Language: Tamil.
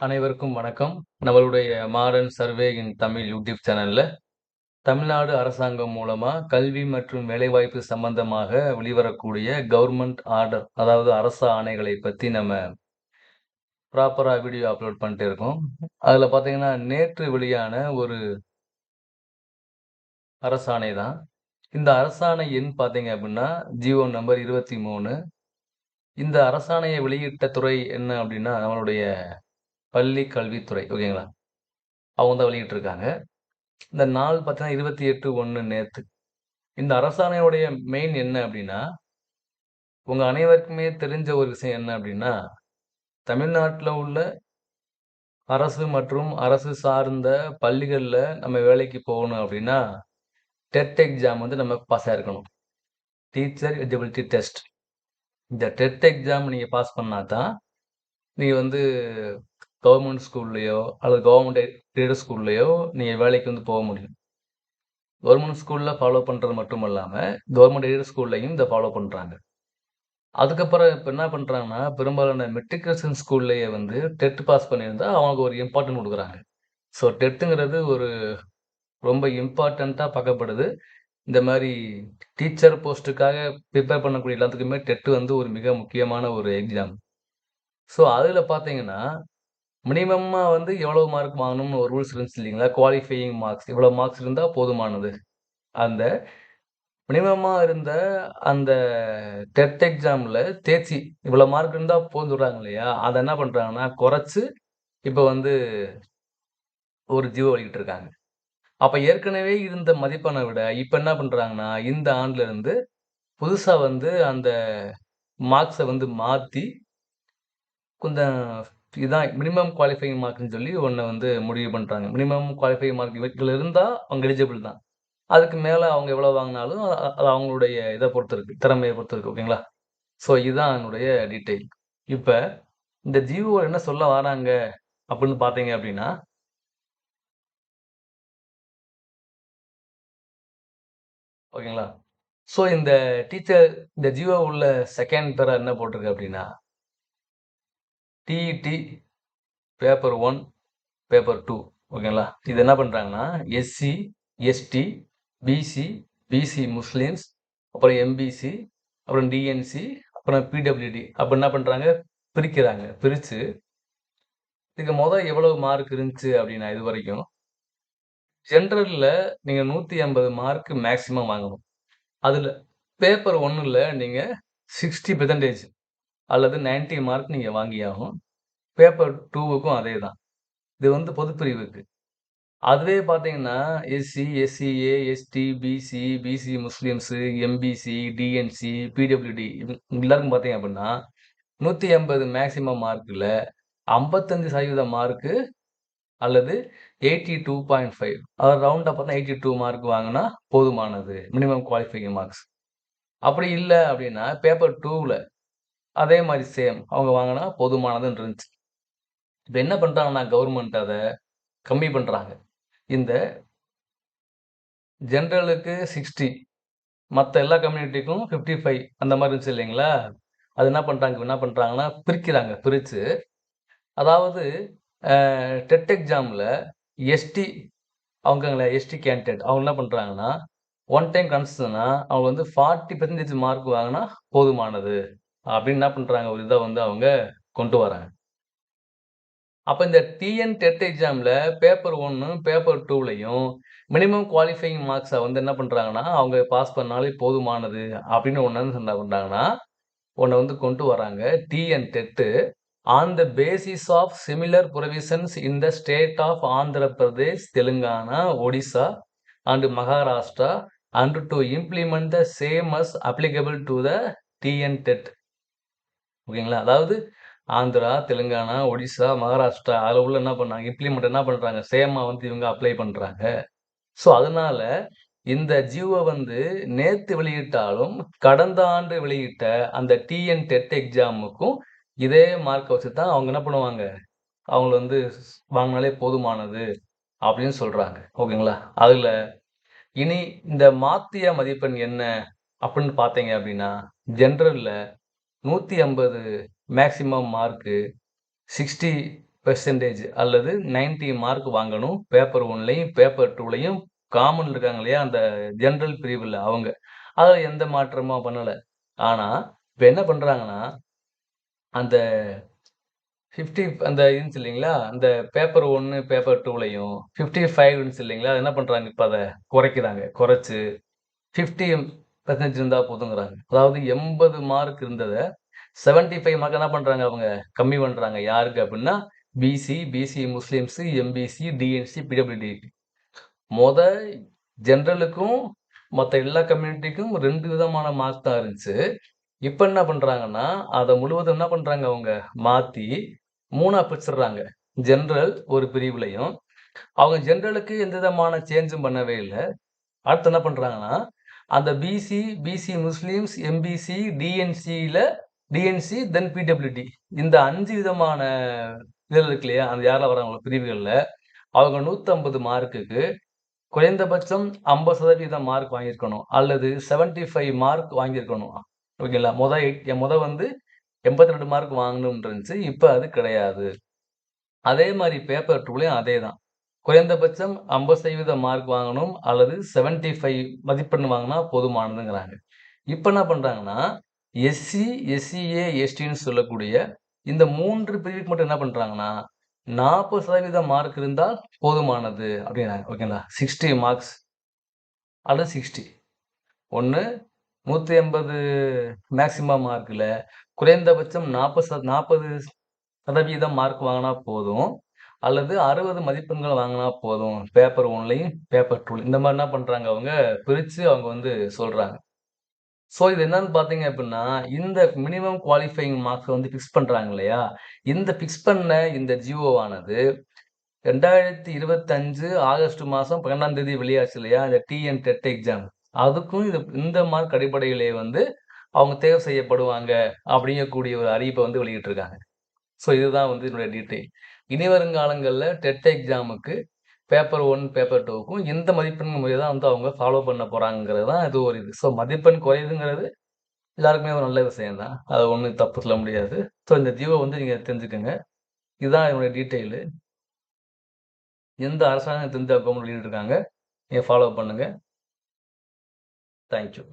அனைவருக்கும் வணக்கம். நம்மளுடைய modern survey in Tamil YouTube சேனல்ல, தமிழ்நாடு அரசாங்கம் மூலமா கல்வி மற்றும் வேலைவாய்ப்பு சம்பந்தமாக வெளிவரக்கூடிய கவர்மெண்ட் ஆர்டர் அதாவது அரசு ஆணைகளை பத்தி நம்ம ப்ராப்பரா வீடியோ அப்லோட் பண்ணிட்டு இருக்கோம். அதுல பார்த்தீங்கன்னா, நேற்று வெளியான ஒரு அரசாணை தான். இந்த அரசாணை எண் பார்த்தீங்க அப்படின்னா ஜிஓ நம்பர் 23. இந்த அரசாணையை வெளியிட்ட துறை என்ன அப்படின்னா நம்மளுடைய பள்ளி கல்வித்துறை. ஓகேங்களா? அவங்க தான் வெளியிட்டிருக்காங்க. இந்த நாள் பார்த்தீங்கன்னா, 28/1 நேத்து. இந்த அரசாணையுடைய மெயின் என்ன அப்படின்னா உங்கள் அனைவருக்குமே தெரிஞ்ச ஒரு விஷயம் என்ன அப்படின்னா தமிழ்நாட்டில் உள்ள அரசு மற்றும் அரசு சார்ந்த பள்ளிகளில் நம்ம வேலைக்கு போகணும் அப்படின்னா டெட் எக்ஸாம் வந்து நம்ம பாஸ் ஆகிருக்கணும் டீச்சர் எலிஜிபிலிட்டி டெஸ்ட். இந்த டெட் எக்ஸாம் நீங்கள் பாஸ் பண்ணா தான், நீங்கள் வந்து கவர்மெண்ட் ஸ்கூல்லையோ அல்லது கவர்மெண்ட் எய்டட் ஸ்கூல்லையோ நீங்கள் வேலைக்கு வந்து போக முடியும். கவர்மெண்ட் ஸ்கூலில் ஃபாலோ பண்ணுறது மட்டும் இல்லாமல் கவர்மெண்ட் எய்டட் ஸ்கூல்லையும் இதை ஃபாலோ பண்ணுறாங்க அதுக்கப்புறம் இப்போ என்ன பண்ணுறாங்கன்னா பெரும்பாலான மெட்ரிகுலேஷன் ஸ்கூல்லையே வந்து டெட் பாஸ் பண்ணியிருந்தால் அவங்களுக்கு ஒரு இம்பார்ட்டன்ட் கொடுக்குறாங்க ஸோ டெட்டுங்கிறது ஒரு ரொம்ப இம்பார்ட்டண்ட்டாக பார்க்கப்படுது. இந்த மாதிரி டீச்சர் போஸ்ட்டுக்காக ப்ரிப்பேர் பண்ணக்கூடிய எல்லாத்துக்குமே டெட்டு வந்து ஒரு மிக முக்கியமான ஒரு எக்ஸாம். ஸோ அதில் பார்த்தீங்கன்னா, மினிமமாக வந்து எவ்வளோ மார்க் வாங்கணும்னு ஒரு ரூல்ஸ் இருந்துச்சு இல்லைங்களா குவாலிஃபையிங் மார்க்ஸ் இவ்வளோ மார்க்ஸ் இருந்தால் போதுமானது. அந்த மினிமமாக இருந்த அந்த டெட் எக்ஸாமில் தேர்ச்சி இவ்வளோ மார்க் இருந்தால் போதும் சொல்கிறாங்க இல்லையா? அதை என்ன பண்ணுறாங்கன்னா குறைச்சி இப்போ வந்து ஒரு ஜீவா வழிகிட்டு இருக்காங்க அப்போ ஏற்கனவே இருந்த மதிப்பெண்ணை விட, இப்போ என்ன பண்ணுறாங்கன்னா இந்த ஆண்டுலேருந்து இருந்து வந்து அந்த மார்க்ஸை வந்து மாற்றி கொஞ்சம் இதான் மினிமம் குவாலிஃபைங் மார்க்னு சொல்லி ஒன்று வந்து முடிவு பண்ணுறாங்க மினிமம் குவாலிஃபை மார்க் இவற்றில இருந்தால் அவங்க எலிஜிபிள் தான். அதுக்கு மேலே அவங்க எவ்வளோ வாங்கினாலும் அது அவங்களுடைய இதை பொறுத்து இருக்கு. திறமையை பொறுத்து இருக்கு. ஓகேங்களா? ஸோ இதுதான் என்னுடைய டீட்டெயில். இப்போ இந்த ஜிஓ என்ன சொல்ல வராங்க அப்படின்னு பார்த்தீங்க அப்படின்னா ஓகேங்களா? ஸோ இந்த டீச்சர் இந்த ஜிஓ உள்ள செகண்ட் பேரா என்ன போட்டிருக்கு அப்படின்னா TET paper one paper two ஓகேங்களா? இது என்ன பண்ணுறாங்கன்னா SC, ST, BC, BC Muslims அப்புறம் எம்பிசி, அப்புறம் டிஎன்சி, அப்புறம் பிடபிள்யூடி அப்போ என்ன பண்ணுறாங்க பிரிக்கிறாங்க. பிரித்து இதுக்கு மொதல் எவ்வளவு மார்க் இருந்துச்சு அப்படின்னா இது வரைக்கும் ஜென்ரலில் நீங்கள் நூற்றி ஐம்பது மார்க் மேக்ஸிமம் வாங்கணும். அதில் பேப்பர் ஒன்றில் நீங்கள் சிக்ஸ்டி பெர்சன்டேஜ் அல்லது 90 மார்க் நீங்கள் வாங்கியாகும் பேப்பர் டூவுக்கும் அதே தான். இது வந்து பொதுப்பிரிவுக்கு. அதுவே பார்த்தீங்கன்னா, SC, SCA, ST, BC, BC Muslims MBC, DNC, PWD எல்லாருக்கும் பார்த்தீங்க அப்படின்னா நூற்றி எண்பது மேக்ஸிமம் மார்க்கில் ஐம்பத்தஞ்சு சதவீத மார்க்கு அல்லது 82.5 அதாவது ரவுண்டாக பார்த்தா 82 மார்க் வாங்கினா போதுமானது. Minimum qualifying marks. அப்படி இல்லை அப்படின்னா பேப்பர் டூவில் அதே மாதிரி சேம் அவங்க வாங்கினா போதுமானதுன்னு இருந்துச்சு. இப்போ என்ன பண்ணுறாங்கன்னா கவர்மெண்ட் அதை கம்மி பண்ணுறாங்க இந்த ஜென்ரலுக்கு சிக்ஸ்டி மற்ற எல்லா கம்யூனிட்டிக்கும் 55 அந்த மாதிரி இருந்துச்சு இல்லைங்களா? அது என்ன பண்ணுறாங்க என்ன பண்ணுறாங்கன்னா பிரிக்கிறாங்க. பிரித்து அதாவது டெட் எக்ஸாமில் எஸ்டி அவங்கங்கள எஸ்டி கேண்டிடேட் அவங்க என்ன பண்ணுறாங்கன்னா ஒன் டைம் கன்சிடர்னா அவங்க வந்து 40% மார்க் வாங்கினா போதுமானது. அப்படின்னு என்ன பண்ணுறாங்க ஒரு இதை வந்து அவங்க கொண்டு வராங்க. அப்போ இந்த டிஎன் டெட் எக்ஸாமில் பேப்பர் ஒன்று பேப்பர் டூவிலையும் மினிமம் குவாலிஃபையிங் மார்க்ஸை வந்து என்ன பண்ணுறாங்கன்னா அவங்க பாஸ் பண்ணாலே போதுமானது அப்படின்னு ஒன்று வந்து ஒன்றை வந்து கொண்டு வராங்க. TN TET on the basis of similar provisions in the state of Andhra Pradesh, Telangana, Odisha and Maharashtra and to implement the same as applicable to the TN TET. ஓகேங்களா? அதாவது ஆந்திரா, தெலுங்கானா, ஒடிசா, மகாராஷ்டிரா அதில் உள்ள என்ன பண்ணாங்க, இம்ப்ளிமெண்ட் என்ன பண்ணுறாங்க சேமாக வந்து இவங்க அப்ளை பண்ணுறாங்க ஸோ அதனால இந்த ஜிஓ வந்து நேற்று வெளியிட்டாலும், கடந்த ஆண்டு வெளியிட்ட அந்த டிஎன் டெட் எக்ஸாமுக்கும் இதே மார்க்கை வச்சு தான் அவங்க என்ன பண்ணுவாங்க, அவங்கள வந்து வாங்கினாலே போதுமானது அப்படின்னு சொல்கிறாங்க ஓகேங்களா? அதில் இனி இந்த மாத்திய மதிப்பெண் என்ன அப்படின்னு பார்த்தீங்க அப்படின்னா ஜென்ரலில் 180 மேக்ஸிமம் மார்க்கு 60 பெர்சன்டேஜ் அல்லது 90 மார்க் வாங்கணும். பேப்பர் ஒன்லையும் பேப்பர் டூலையும் காமன் இருக்காங்க இல்லையா? அந்த ஜென்ரல் பிரிவில் அவங்க. அதில் எந்த மாற்றமும் பண்ணலை ஆனால் இப்போ என்ன பண்ணுறாங்கன்னா அந்த 50 அந்த இருந்துச்சு இல்லைங்களா? அந்த பேப்பர் ஒன்று பேப்பர் 2லயும் 55 இருந்துச்சு இல்லைங்களா? அது என்ன பண்ணுறாங்க இப்போ அதை குறைக்கிறாங்க. குறைச்சி ஃபிஃப்டி இருந்தா போதுங்கிறாங்க. அதாவது 80 மார்க் இருந்ததை செவன்டி ஃபைவ் மார்க் என்ன பண்றாங்க அவங்க கம்மி பண்றாங்க. யாருக்கு அப்படின்னா BC, BC Muslims MBC, DNC, PWD. மொத ஜென்ரலுக்கும் மற்ற எல்லா கம்யூனிட்டிக்கும் ரெண்டு விதமான மார்க் தான் இருந்துச்சு. இப்போ என்ன பண்றாங்கன்னா, அதை முழுவதும் என்ன பண்றாங்க அவங்க மாற்றி மூணாக பிரிச்சிடுறாங்க ஜென்ரல் ஒரு பிரிவுலையும் அவங்க ஜென்ரலுக்கு எந்த விதமான சேஞ்சும் பண்ணவே இல்லை அடுத்து என்ன பண்றாங்கன்னா, அந்த பிசி, பிசி முஸ்லீம்ஸ் எம்பிசி, டிஎன்சியில் டிஎன்சி தென் பிடபிள்யூடி இந்த அஞ்சு விதமான இதில் இருக்கு இல்லையா? அந்த யாரில் வராங்களோ பிரிவுகளில் அவங்க 150 மார்க்குக்கு குறைந்தபட்சம் 50% மார்க் வாங்கியிருக்கணும். அல்லது 75 மார்க் வாங்கியிருக்கணும். ஓகேங்களா? மொத என் முத வந்து 82 மார்க் வாங்கணும்னு இருந்துச்சு. அது கிடையாது. அதே மாதிரி பேப்பர் டூலேயும் அதே தான் குறைந்தபட்சம் 50% மார்க் வாங்கணும். அல்லது 75 மதிப்பெண் வாங்கினா போதுமானதுங்கிறாங்க. இப்போ என்ன பண்ணுறாங்கன்னா எஸ்சி, எஸ்சிஏ, எஸ்டின்னு சொல்லக்கூடிய இந்த மூன்று பிரிவுக்கு மட்டும் என்ன பண்ணுறாங்கன்னா நாற்பது சதவீத மார்க் இருந்தால் போதுமானது அப்படிங்கிறாங்க ஓகேங்களா? 60 மார்க்ஸ் அல்லது 60 ஒண்ணு 180 மேக்ஸிமம் மார்க்கில் குறைந்தபட்சம் 40 ச 40% மார்க் வாங்கினா போதும். அல்லது 60 மதிப்பெண்கள் வாங்கினா போதும். பேப்பர் 1லயும், பேப்பர் டூல் இந்த மாதிரி என்ன பண்றாங்க அவங்க பிரிச்சு அவங்க வந்து சொல்றாங்க. ஸோ இது என்னன்னு பார்த்தீங்க அப்படின்னா இந்த மினிமம் குவாலிஃபையிங் மார்க்ஸ வந்து ஃபிக்ஸ் பண்றாங்க இல்லையா? இந்த ஃபிக்ஸ் பண்ண இந்த ஜிஓவானது 2025 ஆகஸ்ட் மாதம் பன்னெண்டாம் தேதி வெளியாச்சு இல்லையா? இந்த டிஎன் டெட் எக்ஸாம். அதுக்கும் இது இந்த மார்க் அடிப்படையிலே வந்து அவங்க தேர்வு செய்யப்படுவாங்க. அப்படிங்கக்கூடிய ஒரு அறிவிப்பை வந்து வெளியிட்டிருக்காங்க. ஸோ இதுதான் வந்து என்னுடைய டீட்டெயில். இனி வருங்காலங்களில் டெட் எக்ஸாமுக்கு பேப்பர் ஒன் பேப்பர் டூக்கும் இந்த மதிப்பெண் முறையை தான் வந்து அவங்க ஃபாலோ பண்ண போகிறாங்கிறது தான் இது ஒரு இது. ஸோ மதிப்பெண் குறையுதுங்கிறது எல்லாருக்குமே ஒரு நல்ல விஷயம் தான். அது ஒன்றும் தப்பு சொல்ல முடியாது. ஸோ இந்த ஜியோ வந்து நீங்கள் தெரிஞ்சுக்கங்க. இதுதான் என்னுடைய டீட்டெயிலு. எந்த அரசாங்கம் எந்த கவர்மெண்ட் வெளியிட்டிருக்காங்க. நீங்கள் ஃபாலோ பண்ணுங்க. Thank you.